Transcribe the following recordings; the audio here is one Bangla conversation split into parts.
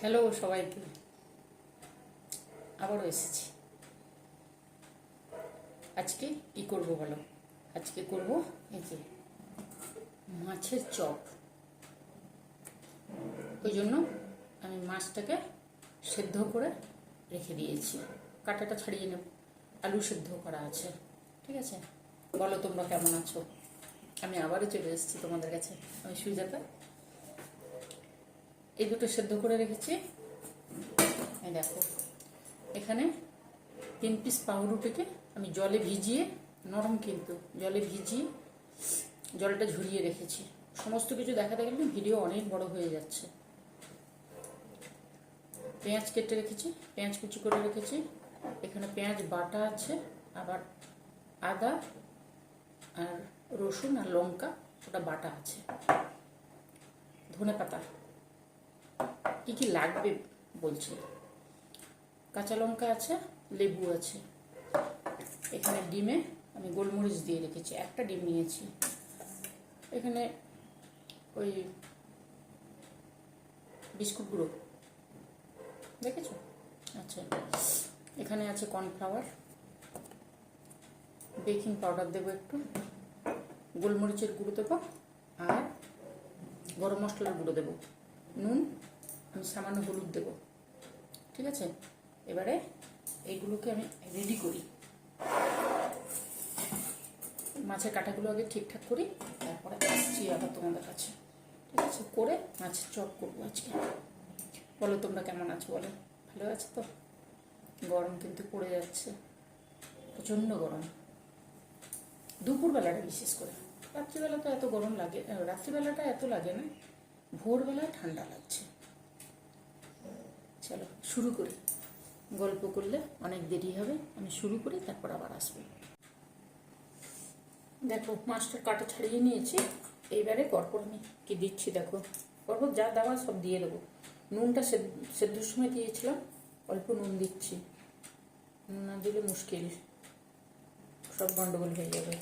হ্যালো সবাইকে। আবারও এসেছি। আজকে কি করব বলো? আজকে করব এই যে মাছের চপ। ওই জন্য আমি মাছটাকে সেদ্ধ করে রেখে দিয়েছি। কাঁটাটা ছাড়িয়ে নেব। আলু সেদ্ধ করা আছে। ঠিক আছে? বলো তোমরা কেমন আছো? আমি আবারও চলে এসেছি তোমাদের কাছে। আমি সুজাতা। এই দুটো সেদ্ধ করে রেখেছি। এই দেখো, এখানে তিন পিস পাউরুটিকে আমি জলে ভিজিয়ে, নরম কিন্তু জলে ভিজিয়ে জলটা ঝরিয়ে রেখেছি। সমস্ত কিছু দেখাতে গেলে ভিডিও অনেক বড় হয়ে যাচ্ছে। পেঁয়াজ কেটে রেখেছি, পেঁয়াজ কুচি করে রেখেছি। এখানে পেঁয়াজ বাটা আছে, আবার আদা আর রসুন আর লঙ্কা, ওটা বাটা আছে। ধনে পাতা কি কি লাগবে বলছি? কাঁচা লঙ্কা আছে, লেবু আছে। এখানে ডিমে আমি গোলমরিচ দিয়ে রেখেছি, একটা ডিম নিয়েছি। এখানে ওই বিস্কুট গুঁড়ো। দেখেছ? আচ্ছা এখানে আছে কর্নফ্লাওয়ার। বেকিং পাউডার দেবো একটু। গোলমরিচের গুঁড়ো দেবো আর গরম মশলার গুঁড়ো দেবো। নুন আমি সামান্য হলুদ দেবো। ঠিক আছে? এবারে এইগুলোকে আমি রেডি করি। মাছের কাঁটাগুলো আগে ঠিকঠাক করি, তারপরে আসছি আবার তোমাদের কাছে। ঠিক আছে? করে মাছের চপ করব আজকে। বলো তোমরা কেমন আছো বলো? ভালো আছো তো? গরম কিন্তু পড়ে যাচ্ছে। প্রচণ্ড গরম। দুপুরবেলাটা বিশেষ করে। রাত্রিবেলা তো এত গরম লাগে, রাত্রিবেলাটা এত লাগে না। ভোরবেলায় ঠান্ডা লাগছে। চলো, শুরু করি। গল্প করলে অনেক দেরি হবে, আমি শুরু করি, তারপর আবার আসব। দেখো মাছটা কাটা ছাড়িয়ে নিয়েছি, এইবারে পরপর আমি কি দিচ্ছি দেখো। পরপর যা দেওয়া সব দিয়ে দেবো। নুনটা সেদ্ধ- সেদ্ধর সময় দিয়েছিলাম? অল্প নুন দিচ্ছি। নুন না দিলে মুশকিল। সব গন্ডগোল হয়ে যাবে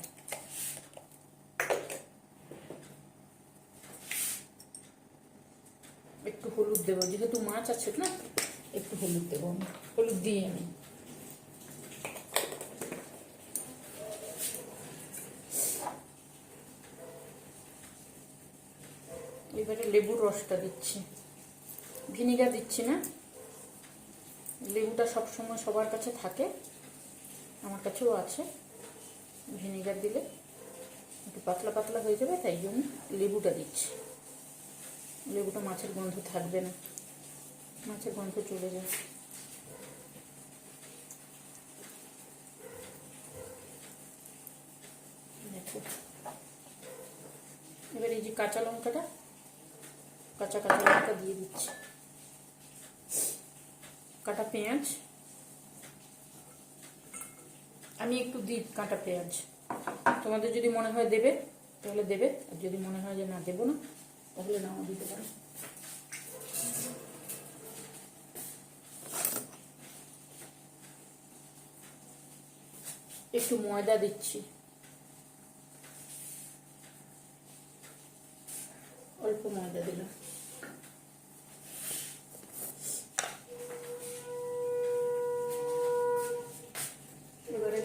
একটু হলুদ দেবো। যেহেতু মাছ আছে না, একটু হলুদ দেবো হলুদ দিই আমি। এবারে লেবুর রসটা দিচ্ছি। ভিনিগার দিচ্ছি না। লেবুটা সবসময় সবার কাছে থাকে, আমার কাছেও আছে। ভিনিগার দিলে একটু পাতলা পাতলা হয়ে যাবে, তাই জন্য লেবুটা দিচ্ছি। লেবুটা মাছের গন্ধ থাকবে না। মাছের গন্ধ চলে যায়। এবার এই যে কাঁচা লঙ্কাটা, কাঁচা কাঁচা লঙ্কা দিয়ে দিচ্ছি। কাটা পেঁয়াজ। আমি একটু দিই কাঁটা পেঁয়াজ। তোমাদের যদি মনে হয় দেবে, তাহলে দেবে। আর যদি মনে হয় যে না, দেবো না তাহলে নাও দিতে পারো। একটু ময়দা দিচ্ছি। অল্প ময়দা দিলাম। এবারে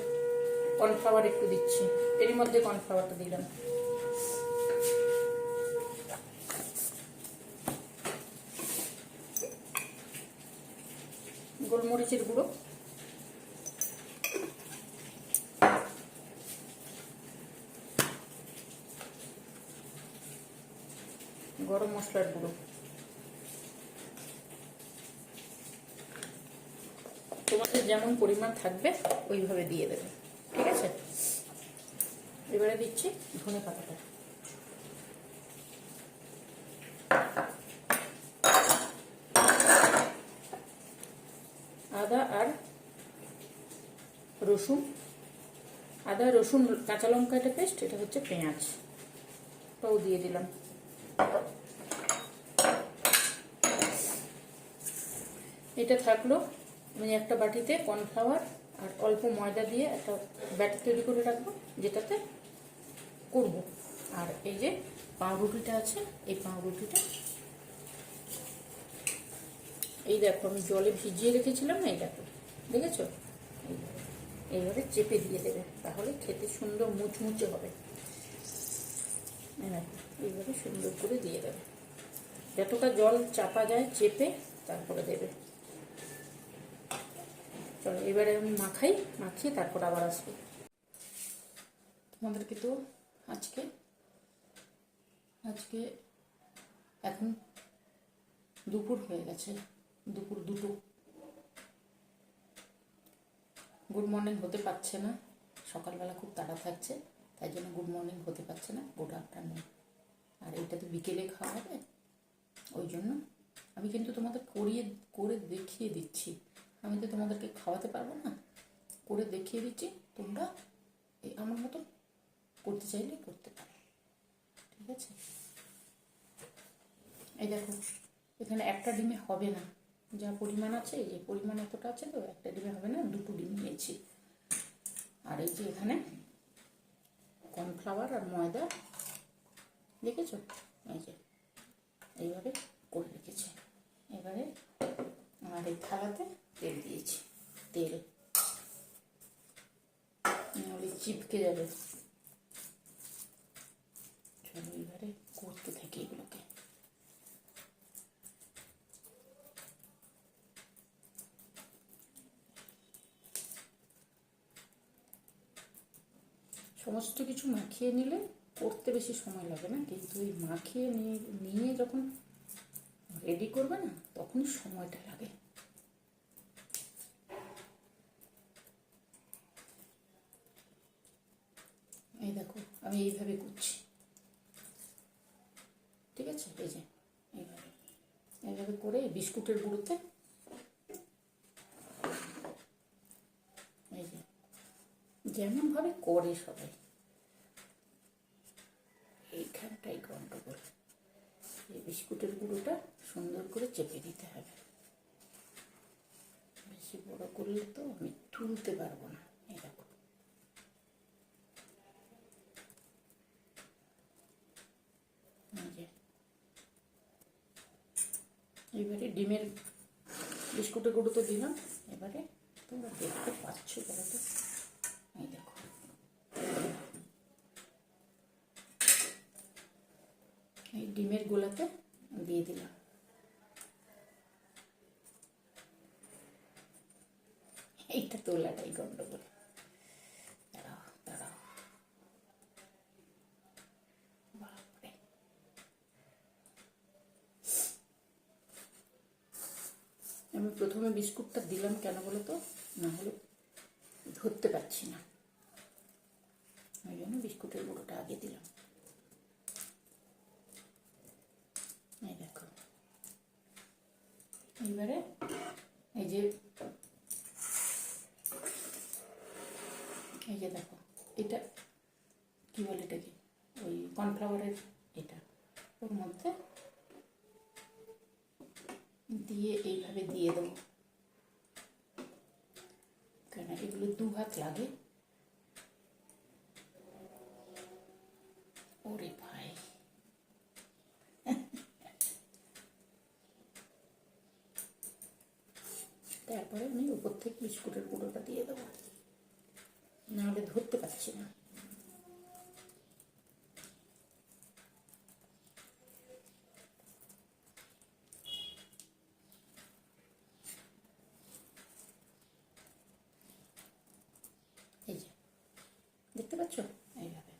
কর্নফ্লাওয়ার একটু দিচ্ছি। এরই মধ্যে কর্নফ্লাওয়ারটা দিলাম গোলমরিচের গুঁড়ো। গরম মশলার গুঁড়ো। তোমাদের যেমন পরিমাণ থাকবে, ওইভাবে দিয়ে দেবে। ঠিক আছে? এবারে দিচ্ছি ধনে পাতাটা আদা আর রসুন, আদা, রসুন, কাঁচা লঙ্কা এটা পেস্ট এটা হচ্ছে পেঁয়াজ। ওটাও দিয়ে দিলাম। এটা থাকল আমি একটা বাটিতে কর্নফ্লাওয়ার আর অল্প ময়দা দিয়ে একটা ব্যাটার তৈরি করে রাখব, যেটাতে করব। আর এই যে পাউরুটিটা আছে, এই পাউরুটিটা। এই দেখো, আমি জলে ভিজিয়ে রেখেছিলাম না, এই দেখো, দেখেছ? এই- এইভাবে চেপে দিয়ে দেবে, তাহলে খেতে সুন্দর মুচমুচে হবে। এইভাবে সুন্দর করে দিয়ে দেবে। যতটা জল চাপা যায় চেপে তারপরে দেবে। চলো, এবারে আমি মাখাই, মাখিয়ে তারপর আবার আসব। তোমাদেরকে তো আজকে আজকে এখন দুপুর হয়ে গেছে, দুপুর দুটো। গুড মর্নিং হতে পারছে না। সকালবেলা খুব তাড়া থাকছে, তাই জন্য গুড মর্নিং হতে পারছে না গুড আফটারনুন আর এটা তো বিকেলে খাওয়া হবে, ওই জন্য আমি কিন্তু তোমাদের করিয়ে, করে দেখিয়ে দিচ্ছি। আমি তো তোমাদেরকে খাওয়াতে পারব না, করে দেখিয়ে দিচ্ছি, তোমরা এই আমার মতো করতে চাইলে করতে পারো। ঠিক আছে? এই দেখো, এখানে একটা ডিমে হবে না। যা পরিমাণ আছে, এই যে পরিমাণ এতটা আছে তো, একটা ডিমে হবে না, দুটো ডিম নিয়েছি। আর এই যে এখানে কর্নফ্লাওয়ার আর ময়দা, দেখেছ? এই যে, এইভাবে করে রেখেছি। এবারে আমার এই থালাতে তেল দিয়েছি তেল নাহলে চিপকে যাবে চলো এবারে করতে থাকি এগুলোকে সমস্ত কিছু মাখিয়ে নিলে করতে বেশি সময় লাগে না। কিন্তু এই মাখিয়ে নিয়ে নিয়ে যখন রেডি করবে না, তখনই সময়টা লাগে। এই দেখো, আমি এইভাবে করছি। ঠিক আছে? এই যে, এইভাবে। এইভাবে করে বিস্কুটের গুঁড়োতে এই যে, যেমনভাবে করে সবাই। এইখানটাই গন্ডগোল এই বিস্কুটের গুঁড়োটা সুন্দর করে চেপে দিতে হবে। বেশি বড় করলে তো আমি তুলতে পারব না যে। এবারে ডিমের বিস্কুটের গুঁড়ো তো দিলাম, এবারে তোমরা দেখতে পাচ্ছ বলো তো এই দেখো এই ডিমের গোলাতে দিয়ে দিলাম। এইটা তোলাটাই গন্ডগোল। দাঁড়াও দাঁড়াও। আমি প্রথমে বিস্কুটটা দিলাম কেন বলো তো? না হলে ধরতে পারছি না। ওই জন্য বিস্কুটের গুঁড়োটা আগে দিলাম এই দেখো এবারে এই যে এই যে দেখো এটা কি বলে এটাকে ওই কর্নফ্লাওয়ারের এটা ওর মধ্যে দিয়ে এইভাবে দিয়ে দেবো কেন এগুলো দু হাত লাগে ওরে ভাই তারপরে থেকে বিস্কুটের গুঁড়োটা দিয়ে দেবো। নাহলে ধরতে পারছি না। এই যে, দেখতে পাচ্ছ? এইভাবে।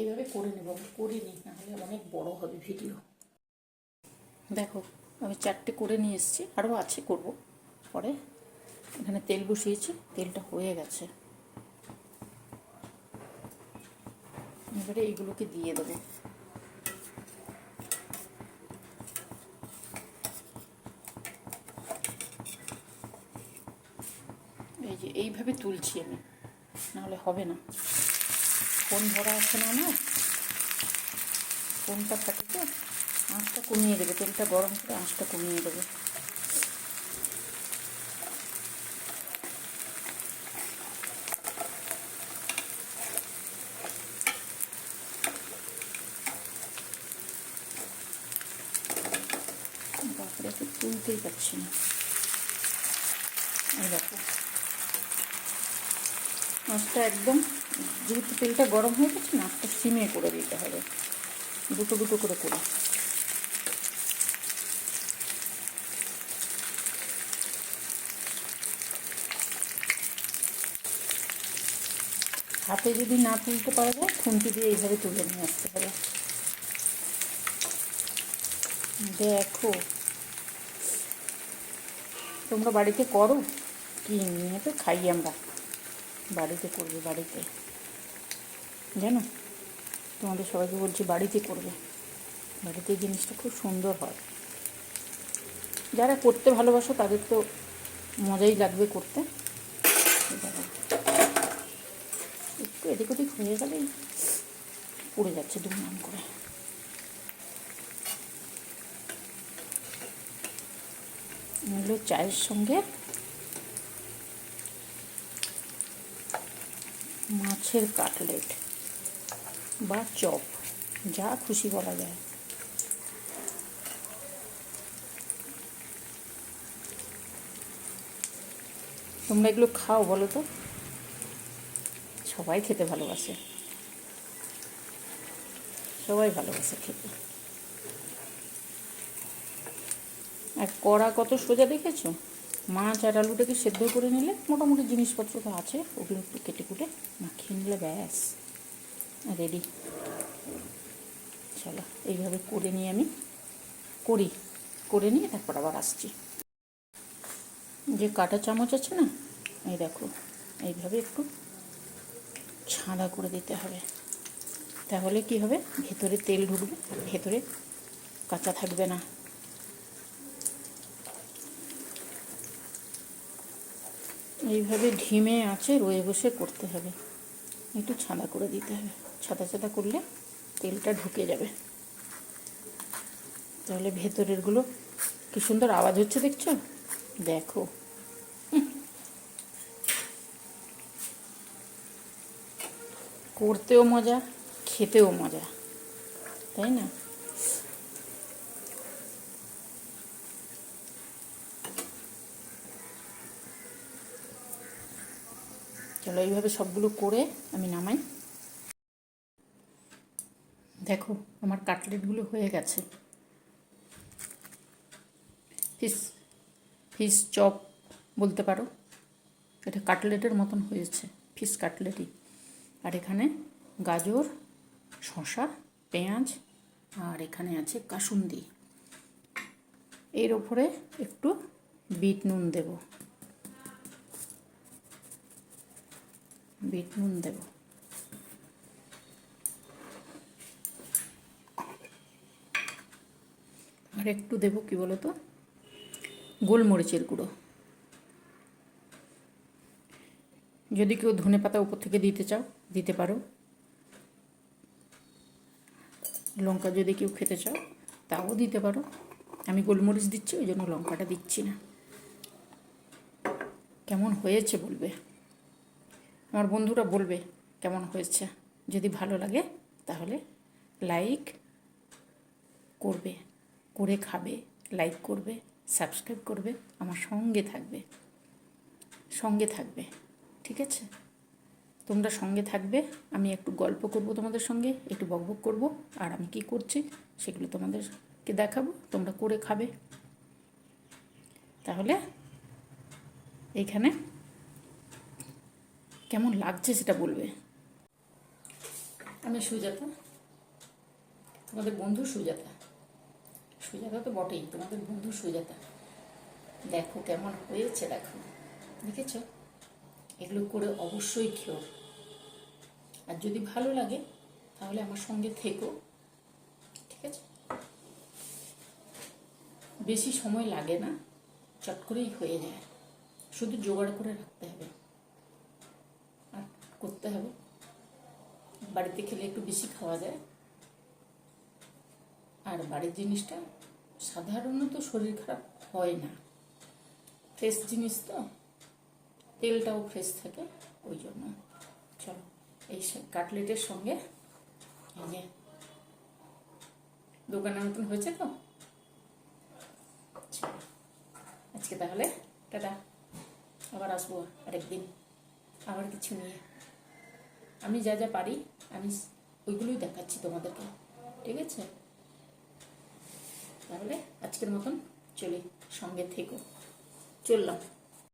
এইভাবে করে নেব করিনি, নাহলে অনেক বড় হবে ভিডিও দেখো আমি চারটে করে নিয়ে এসেছি, আরও আছে করব। পরে এখানে তেল বসিয়েছি, তেলটা হয়ে গেছে। এবারে এইগুলোকে দিয়ে দেবো। এই যে এইভাবে তুলছি আমি, নাহলে হবে না। ফোন ধরা আছে না আমার? ফোনটা থাকে তো? আঁচটা কমিয়ে দেবে, তেলটা গরম করে আঁচটা কমিয়ে দেবে। দেখো তুলতেই পারছি না। দেখো। মাছটা একদম, যেহেতু তেলটা গরম হয়ে গেছে না একটা সিমে করে দিতে হবে। দুটো দুটো করে করে। হাতে যদি না তুলতে পারা যায়, খুন্তি দিয়ে এইভাবে তুলে নিয়ে আসতে পারে। দেখো। তোমরা বাড়িতে করো? কি নিয়ে তো খাই আমরা। বাড়িতে করবে, বাড়িতে। জানো? তোমাদের সবাইকে বলছি বাড়িতে করবে। বাড়িতে জিনিসটা খুব সুন্দর হয়। যারা করতে ভালোবাসো, তাদের তো মজাই লাগবে করতে। একটু এদিক ওদিক হয়ে গেলেই পড়ে যাচ্ছে দুমনাম করে। এগুলো চায়ের সঙ্গে মাছের কাটলেট বা চপ, যা খুশি বলা যায়। তোমরা এগুলো খাও বলো তো। সবাই খেতে ভালোবাসে। সবাই ভালোবাসে খেতে। আর কড়া কত সোজা দেখেছ? মাছ আর আলুটাকে সেদ্ধ করে নিলে? মোটামুটি জিনিসপত্র তো আছে, ওগুলো একটু কেটে কুটে মাখিয়ে নিলে ব্যাস। রেডি। চলো, এইভাবে করে নিয়ে আমি করি। করে নিয়ে তারপর আবার আসছি। যে কাটা চামচ আছে না, এই দেখো, এইভাবে একটু ছাড়া করে দিতে হবে। তাহলে কি হবে? ভেতরে তেল ঢুকবে, ভেতরে কাঁচা থাকবে না। এইভাবে ঢিমে আছে, রয়ে বসে করতে হবে। একটু ছাদা করে দিতে হবে। ছাদা ছাদা করলে তেলটা ঢুকে যাবে। তাহলে ভেতরেরগুলো কি সুন্দর আওয়াজ হচ্ছে দেখছ? দেখো। করতেও মজা, খেতেও মজা। তাই না? চলো এইভাবে সবগুলো করে আমি নামাই। দেখো, আমার কাটলেটগুলো হয়ে গেছে। ফিস ফিস চপ বলতে পারো। এটা কাটলেটের মতন হয়েছে, ফিস কাটলেটই। আর এখানে গাজর, শসা, পেঁয়াজ, আর এখানে আছে কাসুন্দি। এর ওপরে একটু বিট নুন দেব। বিট নুন দেব। আর একটু দেব কি বলো তো গোলমরিচের গুঁড়ো। যদি কেউ ধনে পাতা উপর থেকে দিতে চাও। দিতে পারো। লঙ্কা যদি কেউ খেতে চাও, তাও দিতে পারো। আমি গোলমরিচ দিচ্ছি, ওই জন্য লঙ্কাটা দিচ্ছি না। কেমন হয়েছে বলবে? আমার বন্ধুরা বলবে কেমন হয়েছে। যদি ভালো লাগে, তাহলে লাইক করবে, করে খাবে, লাইক করবে, সাবস্ক্রাইব করবে, আমার সঙ্গে থাকবে সঙ্গে থাকবে, ঠিক আছে? তোমরা সঙ্গে থাকবে। আমি একটু গল্প করব তোমাদের সঙ্গে, একটু বকবক করব, আর আমি কি করছি সেগুলো তোমাদেরকে দেখাবো, তোমরা করে খাবে। তাহলে এইখানে কেমন লাগছে সেটা বলবে। আমি সুজাতা, তোমাদের বন্ধু সুজাতা। সুজাতা তো বটেই, তোমাদের বন্ধু সুজাতা। দেখো কেমন হয়েছে, দেখো। দেখেছ? এগুলো করে অবশ্যই খেও। আর যদি ভালো লাগে, তাহলে আমার সঙ্গে থেকো, ঠিক আছে? বেশি সময় লাগে না, চট করেই হয়ে যায়। শুধু জোগাড় করে রাখতে হবে। আর করতে হবে। বাড়িতে খেলে একটু বেশি খাওয়া যায়। আর বাড়ির জিনিসটা সাধারণত শরীর খারাপ হয় না। ফ্রেশ জিনিস তো। তেলটাও ফ্রেশ থাকে, ওই জন্য। চলো, এই কাটলেটের সঙ্গে এই যে দোকানের মতন হয়েছে তো? আজকে তাহলে টাটা। আবার আসব আরেকদিন, আবার কিছু নিয়ে। আমি যা যা পারি, আমি ওইগুলোই দেখাচ্ছি তোমাদেরকে, ঠিক আছে? তাহলে আজকের মতন চলি, সঙ্গে থেকো। চললাম।